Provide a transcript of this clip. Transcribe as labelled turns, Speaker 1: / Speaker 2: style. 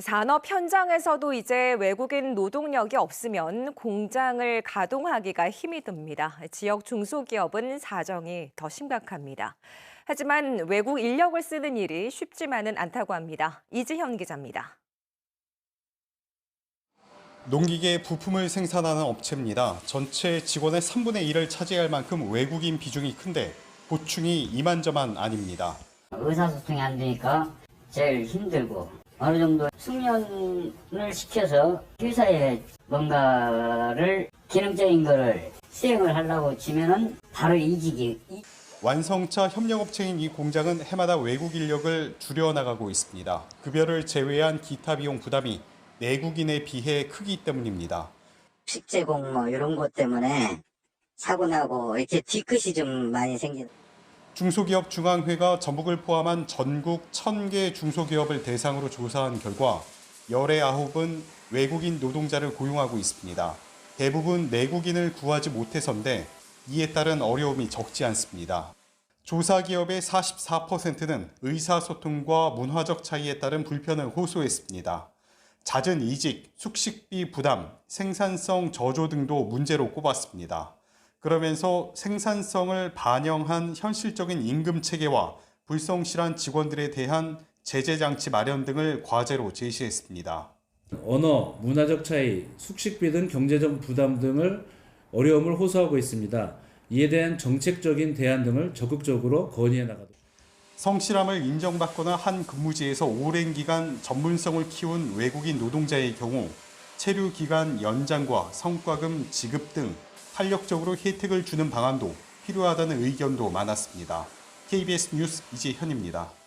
Speaker 1: 산업 현장에서도 이제 외국인 노동력이 없으면 공장을 가동하기가 힘이 듭니다. 지역 중소기업은 사정이 더 심각합니다. 하지만 외국 인력을 쓰는 일이 쉽지만은 않다고 합니다. 이지현 기자입니다.
Speaker 2: 농기계 부품을 생산하는 업체입니다. 전체 직원의 3분의 1을 차지할 만큼 외국인 비중이 큰데 보충이 이만저만 아닙니다.
Speaker 3: 의사소통이 안 되니까 제일 힘들고 어느 정도 숙련을 시켜서 회사에 뭔가를 기능적인 거를 수행을 하려고 치면은 바로 이직이 이-
Speaker 2: 완성차 협력업체인 이 공장은 해마다 외국 인력을 줄여나가고 있습니다. 급여를 제외한 기타 비용 부담이 내국인에 비해 크기 때문입니다.
Speaker 3: 식제공 뭐 이런 것 때문에 사고 나고 이렇게 뒤끝이 좀 많이 생긴
Speaker 2: 중소기업 중앙회가 전북을 포함한 전국 1000개 중소기업을 대상으로 조사한 결과 열의 아홉은 외국인 노동자를 고용하고 있습니다. 대부분 내국인을 구하지 못해서인데 이에 따른 어려움이 적지 않습니다. 조사 기업의 44%는 의사소통과 문화적 차이에 따른 불편을 호소했습니다. 잦은 이직, 숙식비 부담, 생산성 저조 등도 문제로 꼽았습니다. 그러면서 생산성을 반영한 현실적인 임금 체계와 불성실한 직원들에 대한 제재 장치 마련 등을 과제로 제시했습니다.
Speaker 4: 언어, 문화적 차이, 숙식비 등 경제적 부담 등을 어려움을 호소하고 있습니다. 이에 대한 정책적인 대안 등을 적극적으로 건의해 나가도록
Speaker 2: 성실함을 인정받거나 한 근무지에서 오랜 기간 전문성을 키운 외국인 노동자의 경우 체류 기간 연장과 성과금 지급 등 탄력적으로 혜택을 주는 방안도 필요하다는 의견도 많았습니다. KBS 뉴스 이재현입니다.